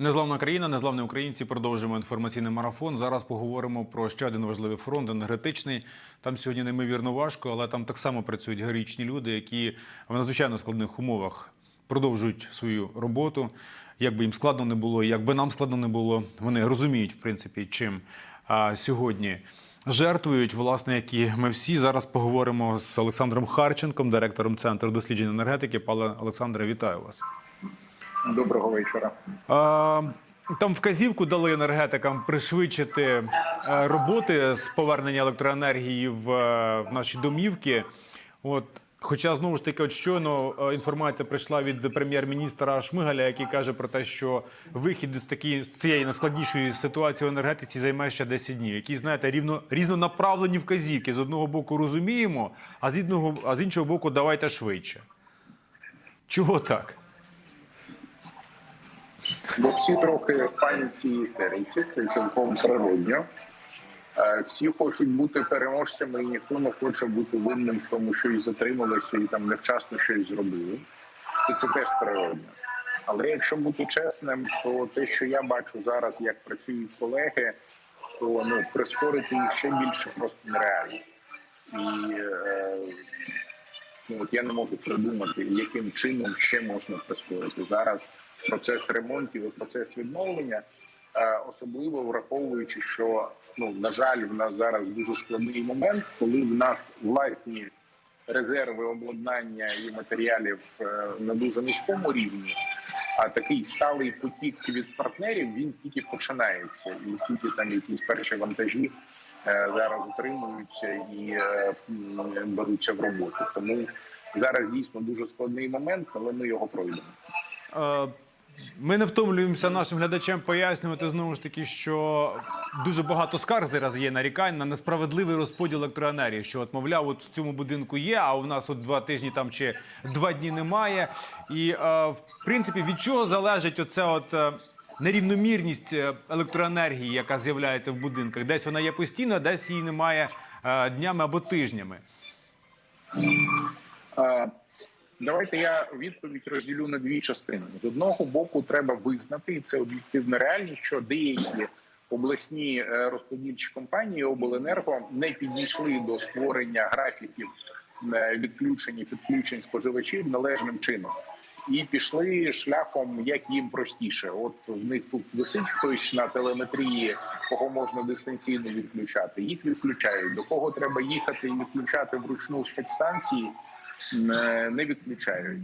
Незламна країна, незламні українці. Продовжуємо інформаційний марафон. Зараз поговоримо про ще один важливий фронт енергетичний. Там сьогодні неймовірно важко, але там так само працюють героїчні люди, які в надзвичайно складних умовах продовжують свою роботу. Як би їм складно не було, як би нам складно не було, вони розуміють, в принципі, чим а, сьогодні жертвують, власне, як і ми всі. Зараз поговоримо з Олександром Харченком, директором центру досліджень енергетики. Пане Олександре, вітаю вас. Доброго вечора. А, Там вказівку дали енергетикам пришвидшити е, роботи з повернення електроенергії в, е, в наші домівки. От, хоча знову ж таки, от щойно е, інформація прийшла від прем'єр-міністра Шмигаля, який каже про те, що вихід з такої з цієї найскладнішої ситуації в енергетиці займе ще 10 днів. Які знаєте, рівно різнонаправлені вказівки з одного боку розуміємо, а з іншого, а з іншого боку, давайте швидше. Чого так? Бо всі трохи в і істериці, це цілком природньо. Е, Всі хочуть бути переможцями, і ніхто не хоче бути винним в тому, що і затрималися, і там невчасно щось зробили. І це теж природно. Але якщо бути чесним, то те, що я бачу зараз, як працюють колеги, то ну прискорити їх ще більше просто нереально. І е, ну, от я не можу придумати, яким чином ще можна прискорити зараз процес ремонтів і процес відновлення, е, особливо враховуючи, що ну на жаль, в нас зараз дуже складний момент, коли в нас власні резерви обладнання і матеріалів е, на дуже низькому рівні. А такий сталий потік від партнерів він тільки починається, і тільки там якісь перші вантажі е, зараз утримуються і беруться в роботу. Тому зараз дійсно дуже складний момент, але ми його пройдемо. Е, Ми не втомлюємося нашим глядачам пояснювати знову ж таки, що дуже багато скарг зараз є нарікань на несправедливий розподіл електроенергії. Що от, мовляв, от в цьому будинку є, а у нас от два тижні там чи два дні немає. І е, в принципі від чого залежить оце от. е, Нерівномірність електроенергії, яка з'являється в будинках, десь вона є постійно, десь її немає днями або тижнями. Давайте я відповідь розділю на дві частини. З одного боку, треба визнати, і це об'єктивна реальність, що деякі обласні е, розподільчі компанії обленерго не підійшли до створення графіків е, відключень підключень споживачів належним чином. І пішли шляхом, як їм простіше. От в них тут висить хтось на телеметрії, кого можна дистанційно відключати. Їх відключають. До кого треба їхати і відключати вручну спецстанції, не- не відключають.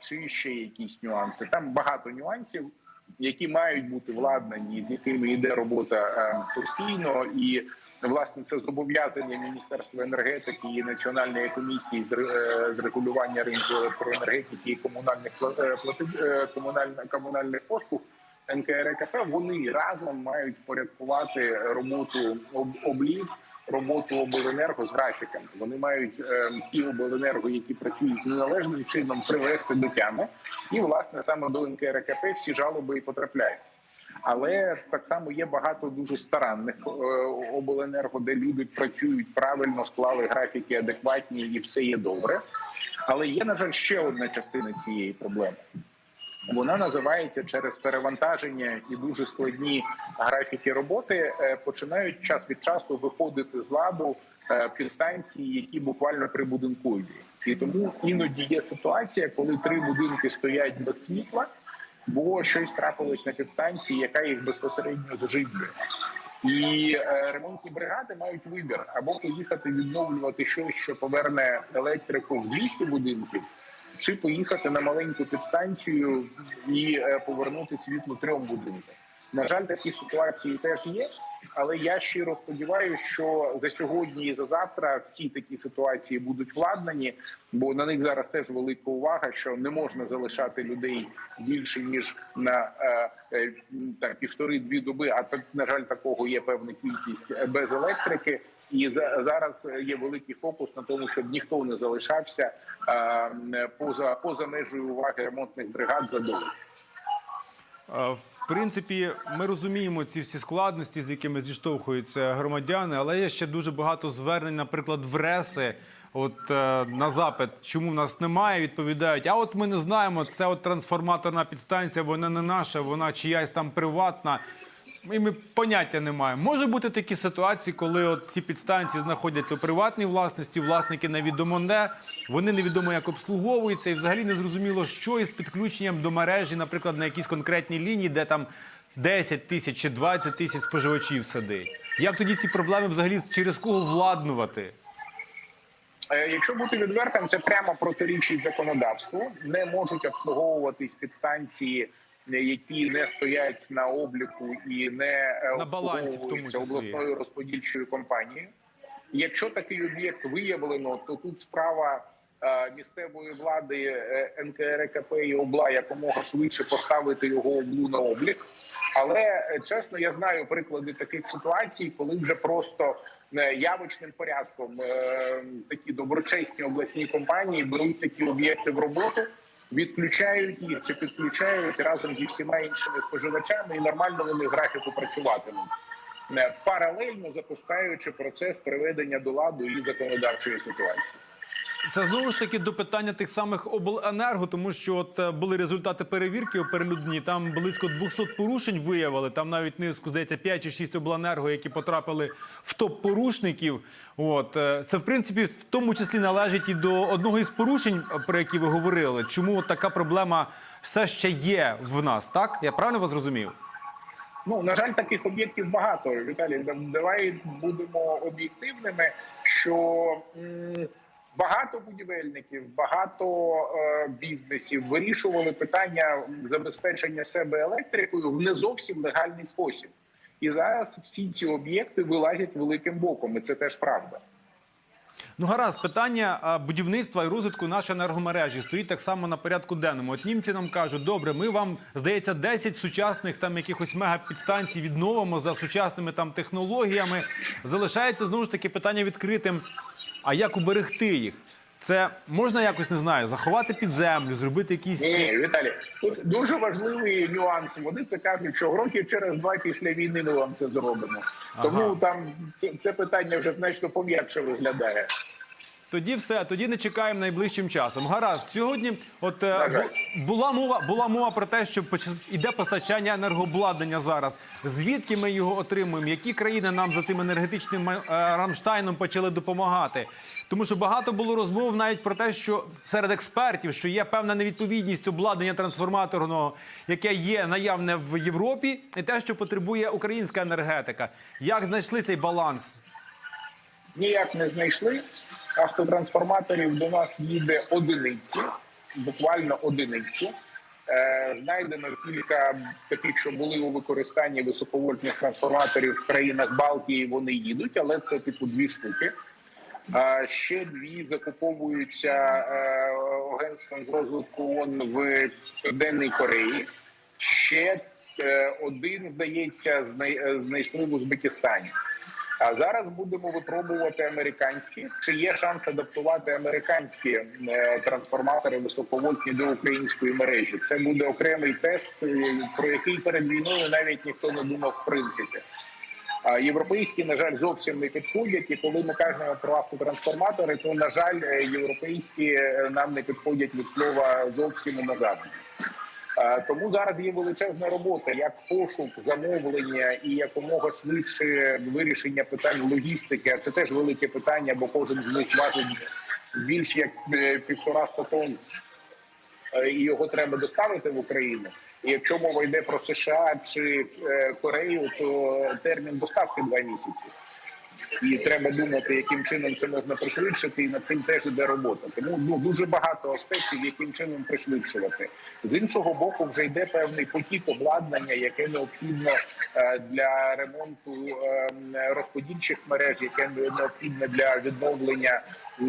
Чи ще якісь нюанси? Там багато нюансів, які мають бути владнані, з якими йде робота е, постійно, і власне це зобов'язання Міністерства енергетики і Національної комісії з е, регулювання ринку електроенергетики і комунальних е, е, комунальних комунальних послуг. НКРКП вони разом мають порядкувати роботу об- облів, роботу обленерго з графіками. Вони мають ті обленерго, які працюють неналежним чином, привести до тями, і власне саме до НКРКП всі жалоби і потрапляють. Але так само є багато дуже старанних е, обленерго, де люди працюють правильно, склали графіки адекватні, і все є добре. Але є на жаль ще одна частина цієї проблеми. Вона називається через перевантаження і дуже складні графіки роботи. е, Починають час від часу виходити з ладу е, підстанції, які буквально прибудинкові. І тому іноді є ситуація, коли три будинки стоять без світла, бо щось трапилось на підстанції, яка їх безпосередньо зживлює. І е, ремонтні бригади мають вибір або поїхати відновлювати щось, що поверне електрику в 200 будинків, чи поїхати на маленьку підстанцію і е, повернути світло трьом будинкам. На жаль, такі ситуації теж є, але я щиро сподіваюся, що за сьогодні і за завтра всі такі ситуації будуть владнані, бо на них зараз теж велика увага, що не можна залишати людей більше ніж на е, е, так півтори-дві доби. А так на жаль, такого є певна кількість е, без електрики. І за зараз є великий фокус на тому, щоб ніхто не залишався поза поза межею уваги ремонтних бригад за добу. В принципі, ми розуміємо ці всі складності, з якими зіштовхуються громадяни, але є ще дуже багато звернень, наприклад, в РЕСи От е, на запит, чому в нас немає, відповідають: а от ми не знаємо, це от трансформаторна підстанція, вона не наша, вона чиясь там приватна. І ми поняття не маємо. Може бути такі ситуації, коли от ці підстанції знаходяться у приватній власності, власники невідомо де, вони невідомо як обслуговуються, і взагалі не зрозуміло, що із підключенням до мережі, наприклад, на якійсь конкретній лінії, де там 10 тисяч чи 20 тисяч споживачів сидить. Як тоді ці проблеми взагалі через кого владнувати? Е, Якщо бути відвертим, це прямо протирічить законодавству. Не можуть обслуговуватись підстанції, які не стоять на обліку і не е, На балансі, в тому обслуговуються числі. обласною розподільчою компанією. Якщо такий об'єкт виявлено, то тут справа е, місцевої влади е, НКРКП і обла якомога швидше поставити його облу на облік. Але чесно, я знаю приклади таких ситуацій, коли вже просто явочним порядком такі доброчесні обласні компанії беруть такі об'єкти в роботу, відключають їх чи підключають разом зі всіма іншими споживачами, і нормально вони графіку працюватимуть. Е, Паралельно запускаючи процес приведення до ладу і законодавчої ситуації. Це знову ж таки до питання тих самих обленерго, тому що от е, були результати перевірки оприлюднені. Там близько 200 порушень виявили. Там навіть низку здається 5 чи 6 обленерго, які потрапили в топ порушників. От е, це в принципі в тому числі належить і до одного із порушень, е, про які ви говорили. Чому от така проблема все ще є в нас? Так я правильно вас зрозумів? Ну на жаль, таких об'єктів багато. Віталій, давай будемо об'єктивними, що багато будівельників, багато е, бізнесів вирішували питання забезпечення себе електрикою в не зовсім легальний спосіб. І зараз всі ці об'єкти вилазять великим боком, і це теж правда. Ну, гаразд, питання будівництва і розвитку нашої енергомережі стоїть так само на порядку денному. От німці нам кажуть, добре, ми вам здається 10 сучасних там якихось мегапідстанцій відновимо за сучасними там технологіями. Залишається знову ж таки питання відкритим. А як уберегти їх? Це можна якось не знаю, заховати під землю, зробити якісь Ні, Віталій, тут дуже важливий нюанс. Вони це кажуть, що років через два після війни ми вам це зробимо. Тому там це, це питання вже значно пом'якше виглядає. Тоді все, тоді не чекаємо найближчим часом. Гаразд, сьогодні, от е, була мова, була мова про те, що іде постачання енергообладнання зараз. Звідки ми його отримуємо? Які країни нам за цим енергетичним е, Рамштайном почали допомагати? Тому що багато було розмов навіть про те, що серед експертів, що є певна невідповідність обладнання трансформаторного, яке є наявне в Європі, і те, що потребує українська енергетика. Як знайшли цей баланс? Ніяк не знайшли. Автотрансформаторів до нас їде одиниці, буквально одиниці. Е, знайдено кілька таких, що були у використанні високовольтних трансформаторів в країнах Балтії. Вони їдуть, але це типу дві штуки. А ще дві закуповуються е, агентством з розвитку ООН в Південній Кореї. Ще е, один, здається, е, знайшли в Узбекистані. А зараз будемо випробувати американські. Чи є шанс адаптувати американські е, трансформатори високовольтні до української мережі? Це буде окремий тест, е, про який перед війною навіть ніхто не думав в принципі. А європейські, на жаль, зовсім не підходять. І коли ми кажемо про автотрансформатори, то на жаль, е, європейські нам не підходять від слова зовсім назад. Е, Тому зараз є величезна робота, як пошук, замовлення і якомога швидше вирішення питань логістики. Це теж велике питання, бо кожен з них важить більш як е, півтораста тонн, е, і його треба доставити в Україну. І якщо мова йде про США чи Корею, то термін доставки два місяці. І треба думати, яким чином це можна пришвидшити, і над цим теж іде робота. Тому ну дуже багато аспектів, яким чином пришвидшувати. З іншого боку, вже йде певний потік обладнання, яке необхідно е, для ремонту е, розподільчих мереж, яке необхідне для відновлення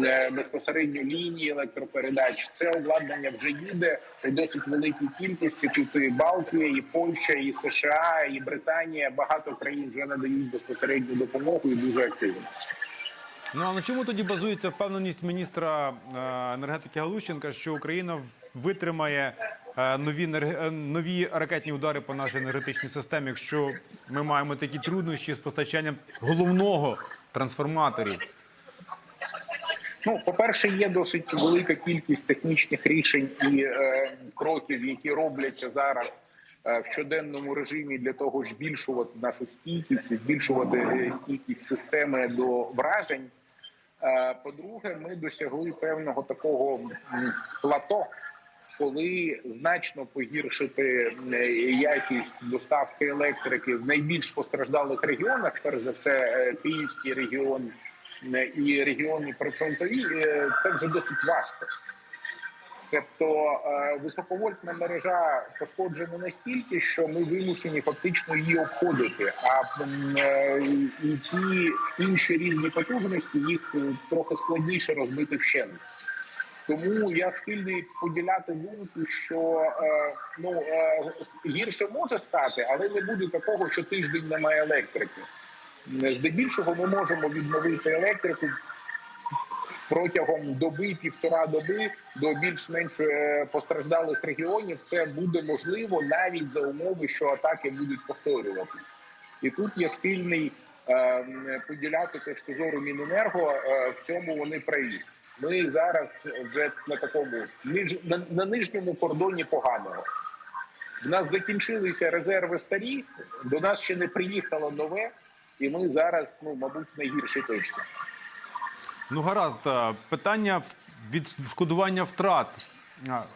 е, безпосередньо лінії електропередач. Це обладнання вже їде у досить великій кількості. Тут і Балтія, і Польща, і США, і Британія. Багато країн вже надають безпосередню допомогу і дуже активно. Ну а на чому тоді базується впевненість міністра е, енергетики Галущенка, що Україна витримає е, нові е, нові ракетні удари по нашій енергетичній системі, якщо ми маємо такі труднощі з постачанням головного трансформаторів? Ну, по-перше, є досить велика кількість технічних рішень і е, кроків, які робляться зараз е, в щоденному режимі для того, щоб збільшувати нашу стійкість, збільшувати е, стійкість системи до вражень. Е, по-друге, ми досягли певного такого плато, коли значно погіршити е, якість доставки електрики в найбільш постраждалих регіонах, перш за все, е, Київський регіон і регіони прифронтові, е, це вже досить важко. Тобто е, високовольтна мережа пошкоджена настільки, що ми вимушені фактично її обходити. А е, і ті інші рівні потужності їх е, трохи складніше розбити вщент. Тому я схильний поділяти думку, що е, ну е, гірше може стати, але не буде такого, що тиждень немає електрики. Здебільшого ми можемо відновити електрику протягом доби, півтора доби до більш-менш е, постраждалих регіонів. Це буде можливо навіть за умови, що атаки будуть повторюватися. І тут я схильний е, поділяти точку зору Міненерго. Е, в цьому вони праві. Ми зараз вже на такому на нижньому кордоні поганого. В нас закінчилися резерви старі, до нас ще не приїхало нове, і ми зараз, ну мабуть, в найгіршій точці. Ну, гаразд, е, питання відшкодування втрат.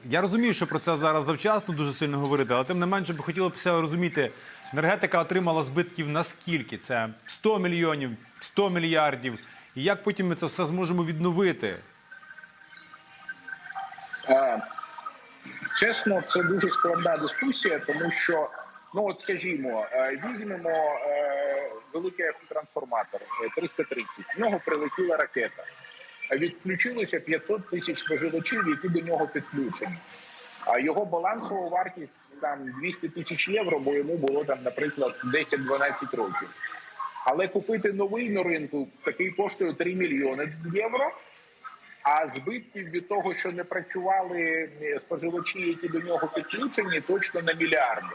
Я розумію, що про це зараз завчасно дуже сильно говорити, але тим не менше би хотілося розуміти, енергетика отримала збитків наскільки? Це 100 мільйонів, 100 мільярдів. І як потім ми це все зможемо відновити? Е, Чесно, це дуже складна дискусія, тому що, ну от скажімо, е, візьмемо е, великий автотрансформатор е, 330, в нього прилетіла ракета. Відключилося 500 тисяч споживачів, які до нього підключені. А його балансова вартість там 200 тисяч євро, бо йому було там, наприклад, 10-12 років. Але купити новий на ринку такий коштує 3 мільйони євро. А збитків від того, що не працювали е, споживачі, які до нього підключені, точно на мільярди.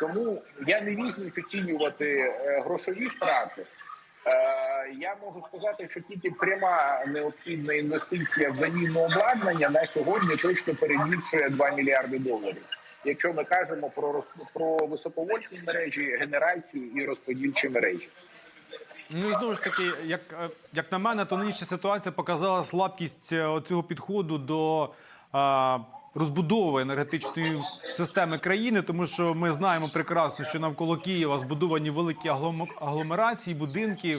Тому я не візьму оцінювати е, грошові втрати. Е, Я можу сказати, що тільки пряма необхідна інвестиція в заміну обладнання на сьогодні точно перебільшує 2 мільярди доларів. Якщо ми кажемо про про високовольтні мережі, генерацію і розподільчі мережі. Ну і знову ж таки, як, е, як на мене, то нинішня ситуація показала слабкість цього підходу до розбудови енергетичної системи країни, тому що ми знаємо прекрасно, що навколо Києва збудовані великі аглом- агломерації, будинки, е,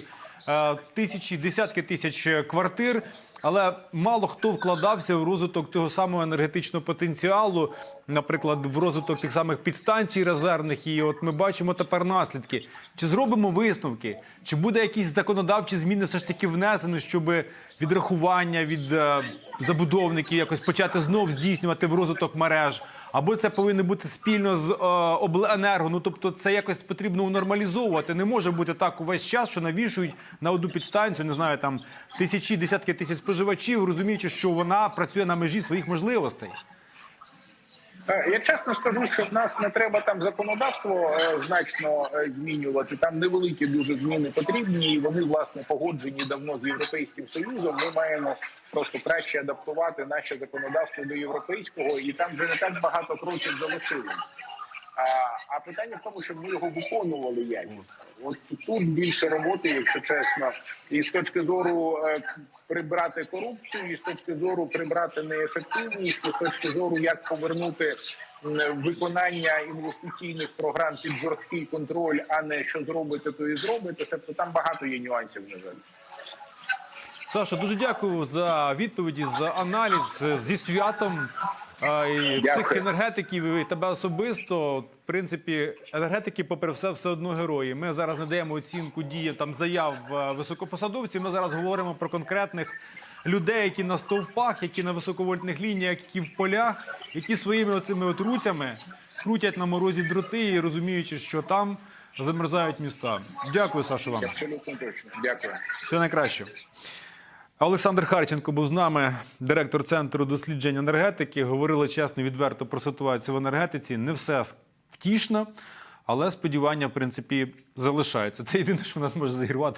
тисячі, десятки тисяч квартир, але мало хто вкладався в розвиток того самого енергетичного потенціалу, наприклад, в розвиток тих самих підстанцій резервних. І от ми бачимо тепер наслідки. Чи зробимо висновки? Чи буде якісь законодавчі зміни все ж таки внесено, щоб відрахування від е, забудовників якось почати знов здійснювати в розвиток мереж? Або це повинно бути спільно з е, обленерго. Ну тобто, це якось потрібно нормалізовувати. Не може бути так увесь час, що навішують на одну підстанцію, не знаю, там тисячі, десятки тисяч споживачів, розуміючи, що вона працює на межі своїх можливостей. Е, Я чесно скажу, що в нас не треба там законодавство е, значно змінювати. Там невеликі дуже зміни потрібні, і вони власне погоджені давно з європейським союзом. Ми маємо просто краще адаптувати наше законодавство до європейського, і там вже не так багато кроків залишилось. А, а питання в тому, щоб ми його виконували якісно. От тут більше роботи, якщо чесно, і з точки зору е, прибрати корупцію, і з точки зору прибрати неефективність, і з точки зору як повернути виконання інвестиційних програм під жорсткий контроль, а не що зробите, то і зробите. Тобто там багато є нюансів. На жаль. Саша, дуже дякую за відповіді, за аналіз зі святом. І всіх енергетиків і тебе особисто. В принципі, енергетики, попри все, все одно герої. Ми зараз не даємо оцінку діям там заяв високопосадовців. Ми зараз говоримо про конкретних людей, які на стовпах, які на високовольтних лініях, які в полях, які своїми оцими от руцями крутять на морозі дроти і розуміючи, що там замерзають міста. Дякую, Саша, вам. Абсолютно точно. Дякую. Все найкраще. Олександр Харченко був з нами, директор центру досліджень енергетики. Говорили чесно, відверто про ситуацію в енергетиці. Не все втішно, але сподівання, в принципі, залишаються. Це єдине, що нас може зігрівати.